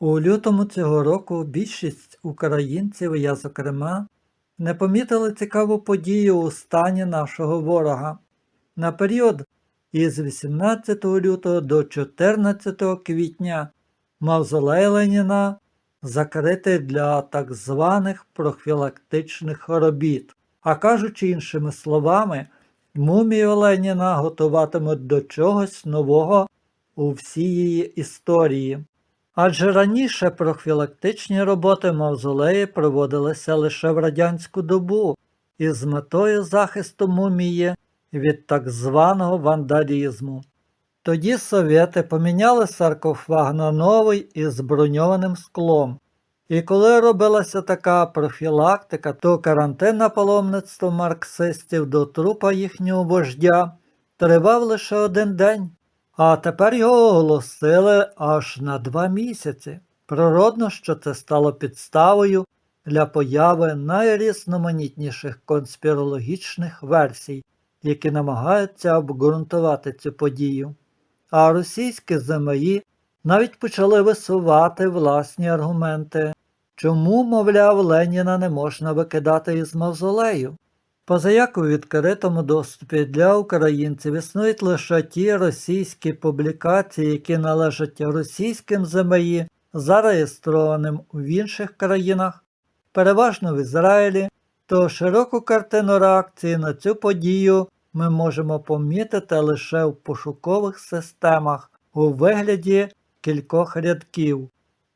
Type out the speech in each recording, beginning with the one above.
У лютому цього року більшість українців, я зокрема, не помітили цікаву подію у стані нашого ворога. На період із 18 лютого до 14 квітня мавзолей Леніна закритий для так званих профілактичних робіт. А кажучи іншими словами, мумію Леніна готуватимуть до чогось нового у всій її історії. Адже раніше профілактичні роботи мавзолеї проводилися лише в радянську добу із метою захисту мумії від так званого вандалізму. Тоді совєти поміняли саркофаг на новий із броньованим склом. І коли робилася така профілактика, то карантин на паломництво марксистів до трупа їхнього вождя тривав лише один день. А тепер його оголосили аж на два місяці. Природно, що це стало підставою для появи найрізноманітніших конспірологічних версій, які намагаються обґрунтувати цю подію. А російські ЗМІ навіть почали висувати власні аргументи, чому, мовляв, Леніна не можна викидати із мавзолею. Позаяк у відкритому доступі для українців існують лише ті російські публікації, які належать російським ЗМІ, зареєстрованим в інших країнах, переважно в Ізраїлі, то широку картину реакції на цю подію ми можемо помітити лише в пошукових системах у вигляді кількох рядків.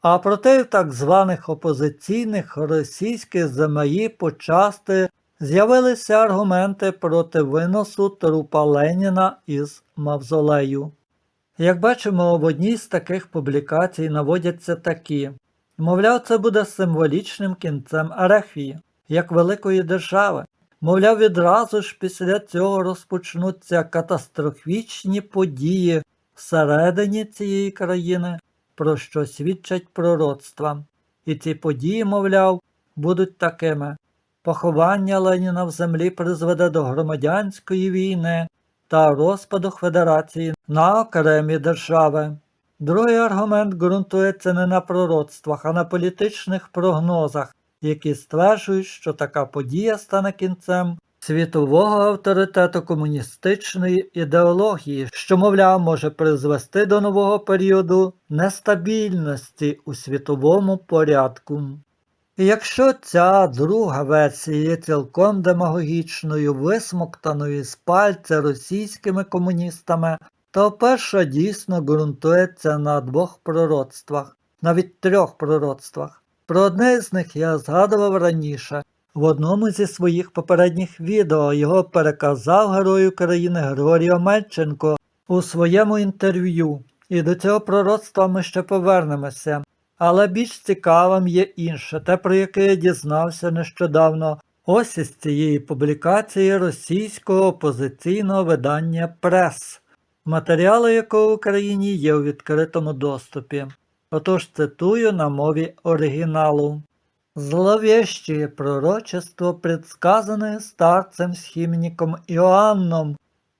А проте в так званих опозиційних російських ЗМІ почасти з'явилися аргументи проти виносу трупа Леніна із мавзолею. Як бачимо, в одній з таких публікацій наводяться такі мовляв, це буде символічним кінцем Ерефії, як великої держави. Мовляв, відразу ж після цього розпочнуться катастрофічні події всередині цієї країни, про що свідчать пророцтва. І ці події, мовляв, будуть такими. Поховання Леніна в землі призведе до громадянської війни та розпаду Федерації на окремі держави. Другий аргумент ґрунтується не на пророцтвах, а на політичних прогнозах, які стверджують, що така подія стане кінцем світового авторитету комуністичної ідеології, що, мовляв, може призвести до нового періоду нестабільності у світовому порядку. Якщо ця друга версія є цілком демагогічною, висмоктаною з пальця російськими комуністами, то перша дійсно ґрунтується на двох пророцтвах, навіть трьох пророцтвах. Про одне з них я згадував раніше. В одному зі своїх попередніх відео його переказав герой України Григорій Омельченко у своєму інтерв'ю, і до цього пророцтва ми ще повернемося. Але більш цікавим є інше, те, про яке я дізнався нещодавно, ось із цієї публікації російського опозиційного видання Прес, матеріали якого в Україні є у відкритому доступі. Отож цитую на мові оригіналу. Зловещее пророчество, предсказанное старцем-схимником Иоанном,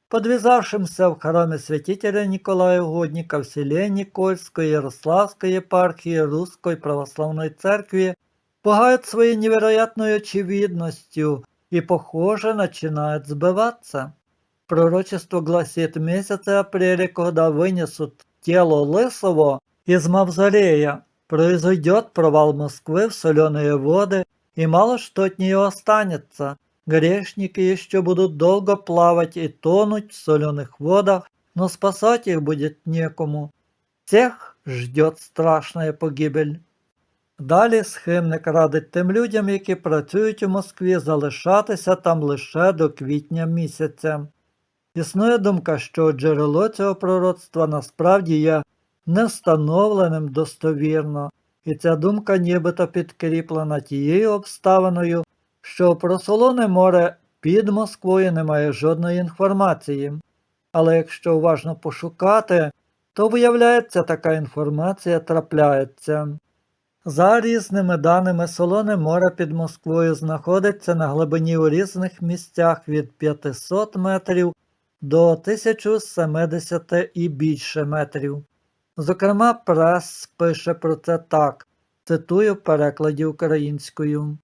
подвязавшимся в храме святителя Николая Угодника в селе Никольской Ярославской епархии Русской Православной Церкви, пугают своей невероятной очевидностью и, похоже, начинают сбываться. Пророчество гласит в месяце апреля, когда вынесут тело Лысого из мавзолея, произойдет провал Москвы в соленые воды, и мало что от нее останется. Грешники еще будут долго плавать и тонуть в соленых водах, но спасать их будет некому. Всех ждет страшная погибель. Далі схимник радить тим людям, які працюють у Москві, залишатися там лише до квітня місяця. Існує думка, що джерело цього пророцтва насправді є невстановленим достовірно, і ця думка нібито підкріплена тією обставиною, що про Солоне море під Москвою немає жодної інформації. Але якщо уважно пошукати, то виявляється, така інформація трапляється. За різними даними, Солоне море під Москвою знаходиться на глибині у різних місцях від 500 метрів до 1070 і більше метрів. Зокрема, прес пише про це так, цитую в перекладі українською.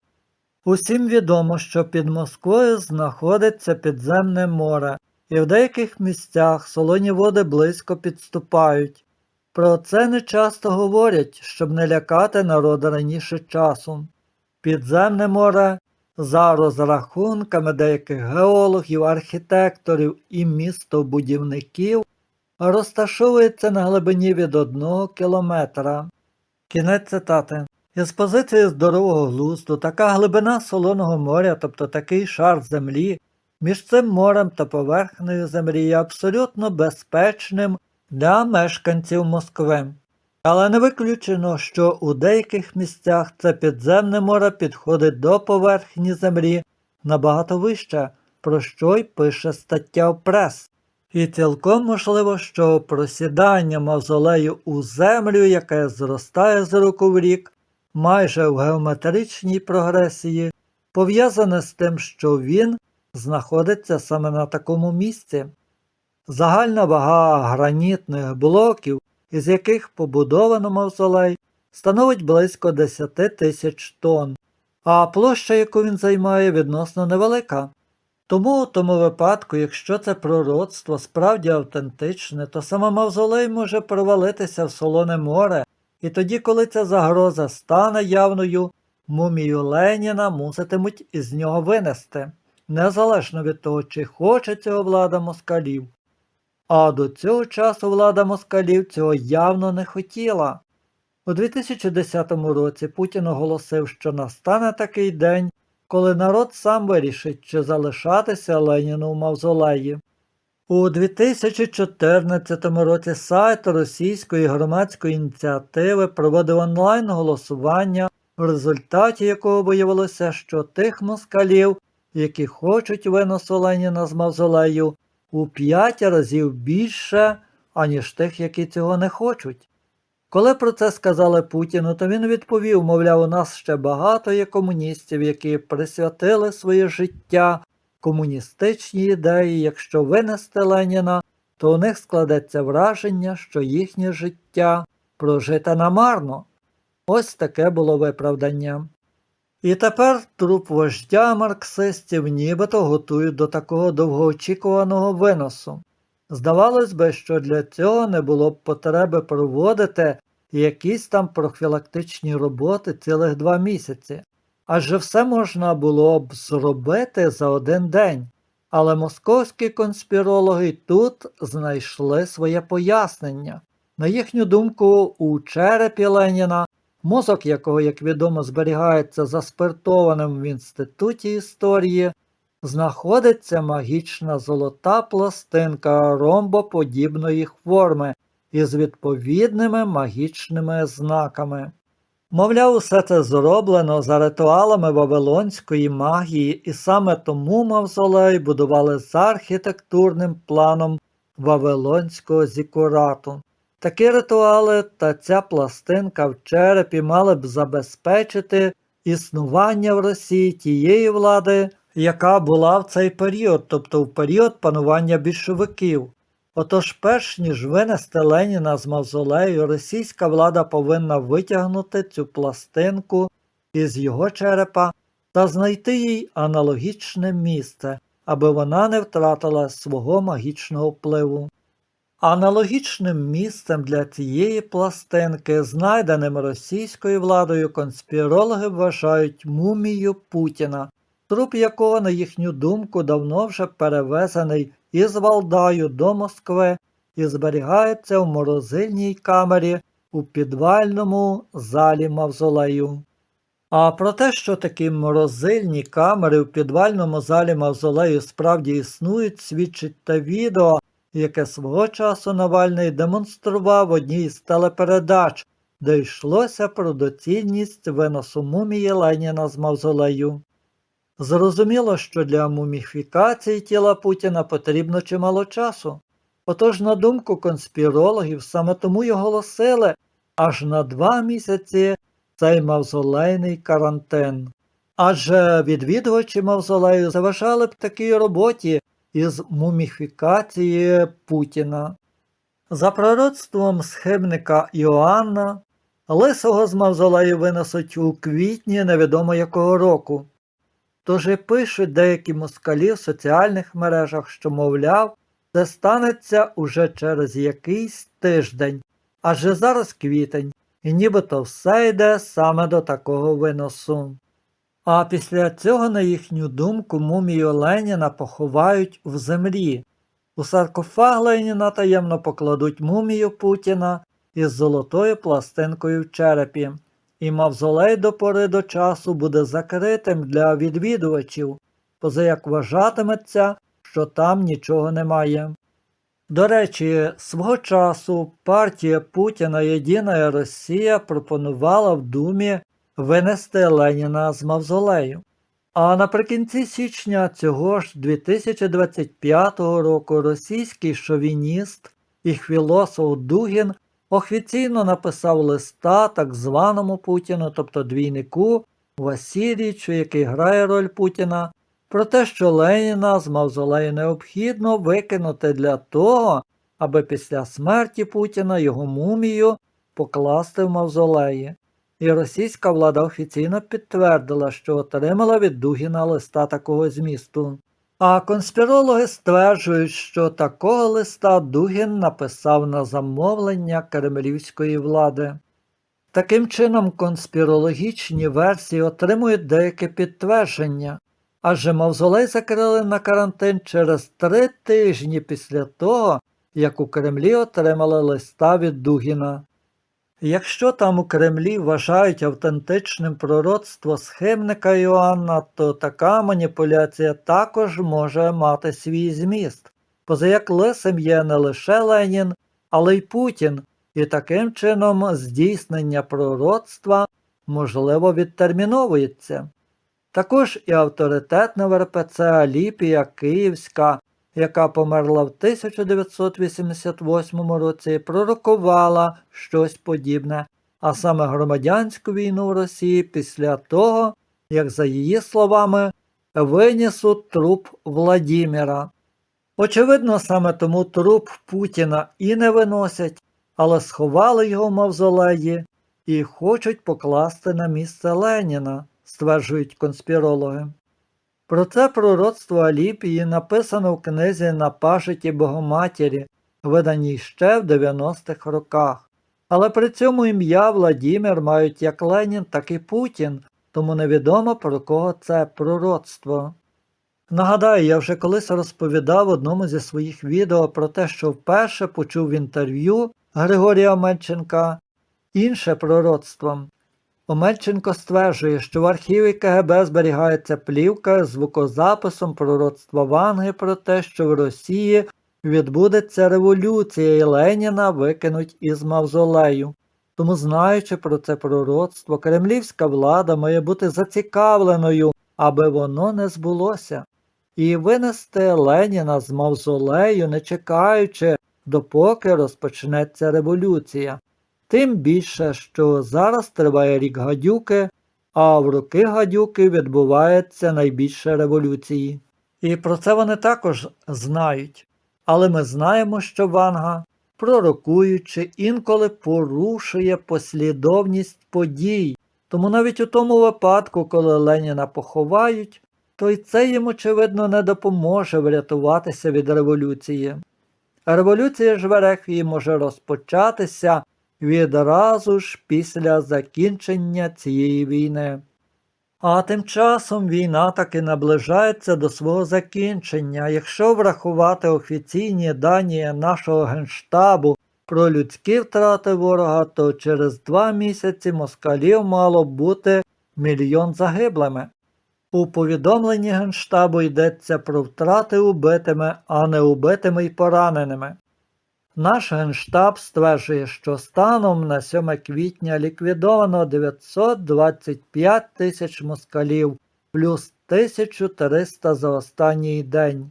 Усім відомо, що під Москвою знаходиться підземне море, і в деяких місцях солоні води близько підступають. Про це не часто говорять, щоб не лякати народ раніше часу. Підземне море за розрахунками деяких геологів, архітекторів і містобудівників розташовується на глибині від одного кілометра. Кінець цитати. Із позиції здорового глузду така глибина солоного моря, тобто такий шар землі, між цим морем та поверхнею землі є абсолютно безпечним для мешканців Москви. Але не виключено, що у деяких місцях це підземне море підходить до поверхні землі набагато вище, про що й пише стаття в прес. І цілком можливо, що просідання мавзолею у землю, яке зростає з року в рік, майже в геометричній прогресії, пов'язане з тим, що він знаходиться саме на такому місці. Загальна вага гранітних блоків, із яких побудовано мавзолей, становить близько 10 тисяч тонн, а площа, яку він займає, відносно невелика. Тому у тому випадку, якщо це пророцтво справді автентичне, то саме мавзолей може провалитися в солоне море, і тоді, коли ця загроза стане явною, мумію Леніна муситимуть із нього винести, незалежно від того, чи хоче цього влада москалів. А до цього часу влада москалів цього явно не хотіла. У 2010 році Путін оголосив, що настане такий день, коли народ сам вирішить, чи залишатися Леніну в мавзолеї. У 2014 році сайт російської громадської ініціативи проводив онлайн голосування, в результаті якого виявилося, що тих москалів, які хочуть виносу Леніна з мавзолею, у п'ять разів більше, аніж тих, які цього не хочуть. Коли про це сказали Путіну, то він відповів, мовляв, у нас ще багато є комуністів, які присвятили своє життя комуністичній ідеї, якщо винести Леніна, то у них складеться враження, що їхнє життя прожите намарно. Ось таке було виправдання. І тепер труп вождя марксистів нібито готують до такого довгоочікуваного виносу. Здавалось би, що для цього не було б потреби проводити якісь там профілактичні роботи цілих два місяці, адже все можна було б зробити за один день. Але московські конспірологи тут знайшли своє пояснення. На їхню думку, у черепі Леніна, мозок якого, як відомо, зберігається заспиртованим в інституті історії, знаходиться магічна золота пластинка ромбоподібної форми із відповідними магічними знаками. Мовляв, усе це зроблено за ритуалами вавилонської магії, і саме тому мавзолей будували за архітектурним планом Вавилонського зікурату. Такі ритуали та ця пластинка в черепі мали б забезпечити існування в Росії тієї влади, яка була в цей період, тобто в період панування більшовиків. Отож, перш ніж винести Леніна з мавзолею, російська влада повинна витягнути цю пластинку із його черепа та знайти їй аналогічне місце, аби вона не втратила свого магічного впливу. Аналогічним місцем для цієї пластинки, знайденим російською владою, конспірологи вважають мумію Путіна, труп якого, на їхню думку, давно вже перевезений із Валдаю до Москви і зберігається в морозильній камері у підвальному залі Мавзолею. А про те, що такі морозильні камери в підвальному залі Мавзолею справді існують, свідчить те відео, яке свого часу Навальний демонстрував одній з телепередач, де йшлося про доцільність виносу мумії Леніна з Мавзолею. Зрозуміло, що для муміфікації тіла Путіна потрібно чимало часу. Отож, на думку конспірологів, саме тому й оголосили аж на два місяці цей мавзолейний карантин. Адже відвідувачі мавзолею заважали б такій роботі із муміфікації Путіна. За пророцтвом схибника Іоанна, лисого з мавзолею винесуть у квітні невідомо якого року. Тож і пишуть деякі москалі в соціальних мережах, що, мовляв, це станеться уже через якийсь тиждень, адже зараз квітень, і нібито все йде саме до такого виносу. А після цього, на їхню думку, мумію Леніна поховають в землі. У саркофаг Леніна таємно покладуть мумію Путіна із золотою пластинкою в черепі, і мавзолей до пори до часу буде закритим для відвідувачів, поза як вважатиметься, що там нічого немає. До речі, свого часу партія Путіна Єдина Росія пропонувала в Думі винести Леніна з мавзолею. А наприкінці січня цього ж 2025 року російський шовініст і філософ Дугін офіційно написав листа так званому Путіну, тобто двійнику Васильічу, який грає роль Путіна, про те, що Леніна з мавзолею необхідно викинути для того, аби після смерті Путіна його мумію покласти в мавзолеї. І російська влада офіційно підтвердила, що отримала від Дугіна листа такого змісту. А конспірологи стверджують, що такого листа Дугін написав на замовлення кремлівської влади. Таким чином, конспірологічні версії отримують деяке підтвердження, адже мавзолей закрили на карантин через три тижні після того, як у Кремлі отримали листа від Дугіна. Якщо там у Кремлі вважають автентичним пророцтво схимника Іоанна, то така маніпуляція також може мати свій зміст, поза як лисим є не лише Ленін, але й Путін, і таким чином здійснення пророцтва можливо відтерміновується. Також і авторитетна в РПЦ Аліпія Київська яка померла в 1988 році, пророкувала щось подібне, а саме громадянську війну в Росії після того, як, за її словами, винесуть труп Владіміра. Очевидно, саме тому труп Путіна і не виносять, але сховали його в мавзолеї і хочуть покласти на місце Леніна, стверджують конспірологи. Про це пророцтво Аліпії написано в книзі на пашиті Богоматері, виданій ще в 90-х роках. Але при цьому ім'я Владімір мають як Ленін, так і Путін, тому невідомо про кого це пророцтво. Нагадаю, я вже колись розповідав в одному зі своїх відео про те, що вперше почув в інтерв'ю Григорія Мельченка інше пророцтво. Омельченко стверджує, що в архіві КГБ зберігається плівка з звукозаписом пророцтва Ванги про те, що в Росії відбудеться революція і Леніна викинуть із мавзолею. Тому, знаючи про це пророцтво, кремлівська влада має бути зацікавленою, аби воно не збулося, і винести Леніна з мавзолею, не чекаючи, допоки розпочнеться революція. Тим більше, що зараз триває рік гадюки, а в роки гадюки відбувається найбільше революції. І про це вони також знають. Але ми знаємо, що Ванга, пророкуючи, інколи порушує послідовність подій. Тому навіть у тому випадку, коли Леніна поховають, то й це їм, очевидно, не допоможе врятуватися від революції. Революція ж в Ерефії може розпочатися відразу ж після закінчення цієї війни. А тим часом війна таки наближається до свого закінчення. Якщо врахувати офіційні дані нашого генштабу про людські втрати ворога, то через два місяці москалів мало б бути мільйон загиблими. У повідомленні Генштабу йдеться про втрати убитими, а не убитими й пораненими. Наш генштаб стверджує, що станом на 7 квітня ліквідовано 925 тисяч москалів плюс 1300 за останній день.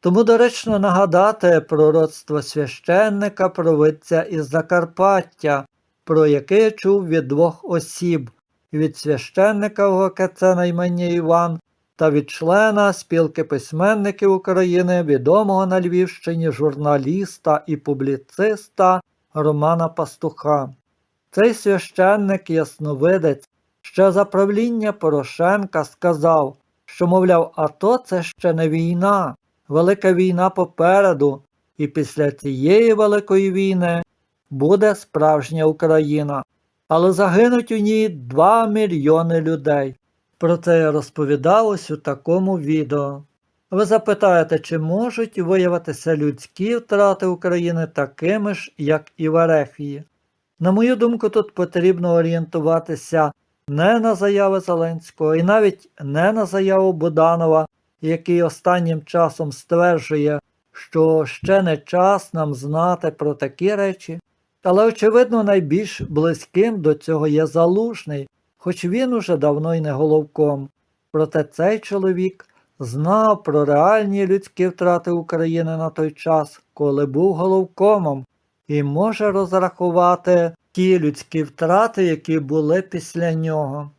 Тому доречно нагадати пророцтво священника провидця із Закарпаття, про яке чув від двох осіб від священника ОКЦ на імені Іван та від члена спілки письменників України, відомого на Львівщині журналіста і публіциста Романа Пастуха. Цей священник ясновидець ще за правління Порошенка сказав, що, мовляв, АТО це ще не війна, велика війна попереду, і після цієї великої війни буде справжня Україна, але загинуть у ній 2 мільйони людей. Про це я розповідав ось у такому відео. Ви запитаєте, чи можуть виявитися людські втрати України такими ж, як і в Ерефії? На мою думку, тут потрібно орієнтуватися не на заяви Зеленського і навіть не на заяву Буданова, який останнім часом стверджує, що ще не час нам знати про такі речі. Але, очевидно, найбільш близьким до цього є залужний, хоч він уже давно й не головком. Проте цей чоловік знав про реальні людські втрати України на той час, коли був головкомом, і може розрахувати ті людські втрати, які були після нього.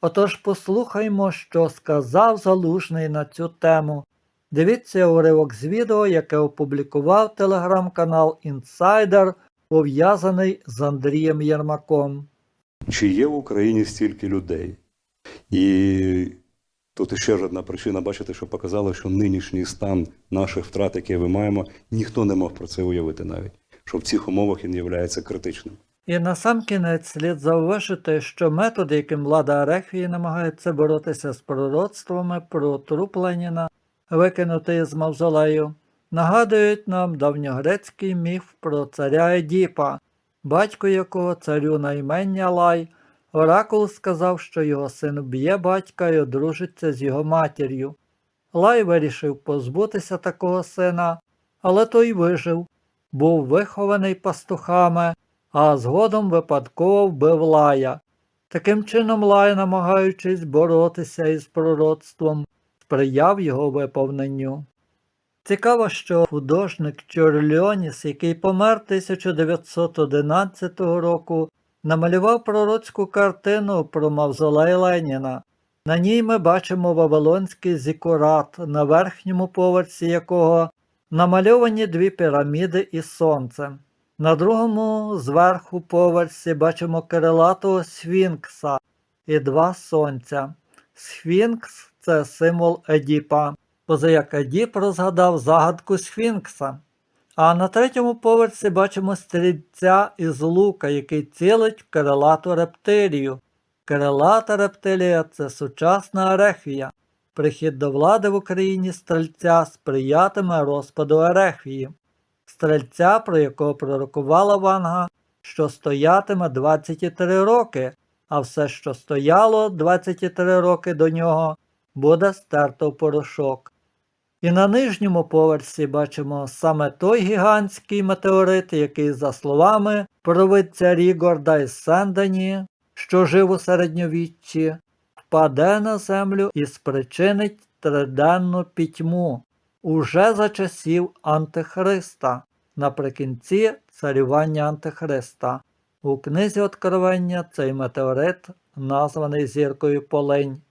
Отож послухаймо, що сказав Залужний на цю тему. Дивіться уривок з відео, яке опублікував телеграм-канал Інсайдер, пов'язаний з Андрієм Єрмаком. Чи є в Україні стільки людей. І тут ще одна причина, бачите, що показало, що нинішній стан наших втрат, які ми маємо, ніхто не мог про це уявити навіть, що в цих умовах він є критичним. І насамкінець слід зауважити, що методи, яким влада Арехії намагається боротися з пророцтвами про труп Леніна, викинутий з мавзолею, нагадують нам давньогрецький міф про царя Едіпа, батько якого царю на імення Лай, оракул сказав, що його син б'є батька і одружиться з його матір'ю. Лай вирішив позбутися такого сина, але той вижив, був вихований пастухами, а згодом випадково вбив Лая. Таким чином Лай, намагаючись боротися із пророцтвом, сприяв його виповненню. Цікаво, що художник Чорльоніс, який помер 1911 року, намалював пророцьку картину про мавзолей Леніна. На ній ми бачимо Вавилонський зікурат, на верхньому поверсі якого намальовані дві піраміди із сонцем. На другому зверху поверсі бачимо крилатого сфінкса і два сонця. Сфінкс це символ Едіпа, позаяк Едіп розгадав загадку Сфінкса. А на третьому поверсі бачимо стрільця із лука, який цілить в крилату рептилію. Крилата рептилія це сучасна Ерехвія. Прихід до влади в Україні стрільця сприятиме розпаду Ерехвії. Стрельця, про якого пророкувала Ванга, що стоятиме 23 роки, а все, що стояло 23 роки до нього, буде стерто в порошок. І на нижньому поверсі бачимо саме той гігантський метеорит, який, за словами провидця Рігорда із Сендані, що жив у середньовіччі, впаде на землю і спричинить триденну пітьму уже за часів Антихриста, наприкінці царювання Антихриста. У книзі Откровення цей метеорит названий зіркою Полинь